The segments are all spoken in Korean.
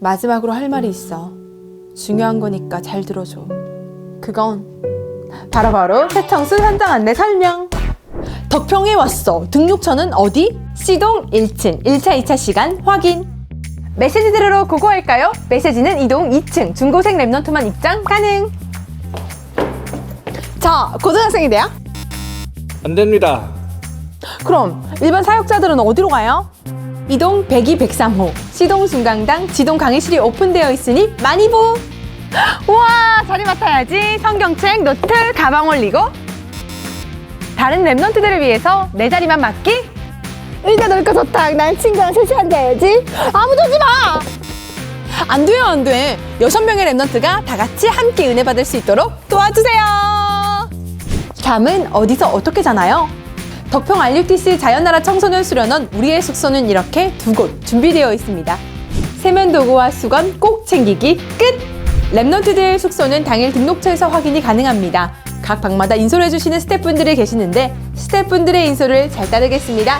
마지막으로 할 말이 있어. 중요한 거니까 잘 들어줘. 그건 바로바로 새청수 현장 안내 설명. 덕평에 왔어. 등록처는 어디? C동 1층 1차 2차 시간 확인. 메시지 들으러 고고할까요? 메시지는 이동 2층 중고생 랩넌트만 입장 가능. 자, 고등학생이 돼요? 안 됩니다. 그럼 일반 사역자들은 어디로 가요? 이동 102, 103호 시동 중강당 지동 강의실이 오픈되어 있으니 많이 보! 우와 자리 맡아야지 성경책, 노트, 가방 올리고 다른 랩런트들을 위해서 내 자리만 맡기 의자 넓고 좋다 난 친구랑 셋이 앉아야지 아무도 오지 마! 안 돼요 안 돼. 여섯 명의 랩런트가 다 같이 함께 은혜 받을 수 있도록 도와주세요. 잠은 어디서 어떻게 자나요? 덕평 RUTC 자연나라 청소년 수련원 우리의 숙소는 이렇게 두 곳 준비되어 있습니다. 세면 도구와 수건 꼭 챙기기 끝! 랩넌트들 숙소는 당일 등록처에서 확인이 가능합니다. 각 방마다 인솔 해주시는 스태프분들이 계시는데 스태프분들의 인솔을 잘 따르겠습니다.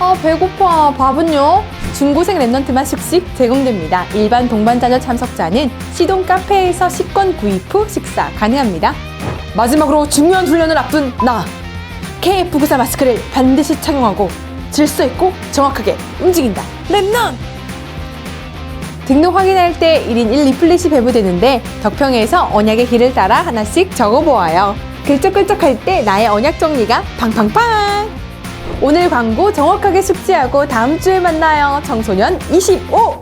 아 배고파 밥은요? 중고생 랩넌트만 숙식 제공됩니다. 일반 동반 자녀 참석자는 시동 카페에서 식권 구입 후 식사 가능합니다. 마지막으로 중요한 훈련을 앞둔 나 KF94 마스크를 반드시 착용하고 질서 있고 정확하게 움직인다. 랩넌! 등록 확인할 때 1인 1 리플릿이 배부되는데 덕평에서 언약의 길을 따라 하나씩 적어보아요. 글쩍글쩍할 때 나의 언약 정리가 팡팡팡! 오늘 광고 정확하게 숙지하고 다음 주에 만나요. 청소년 25!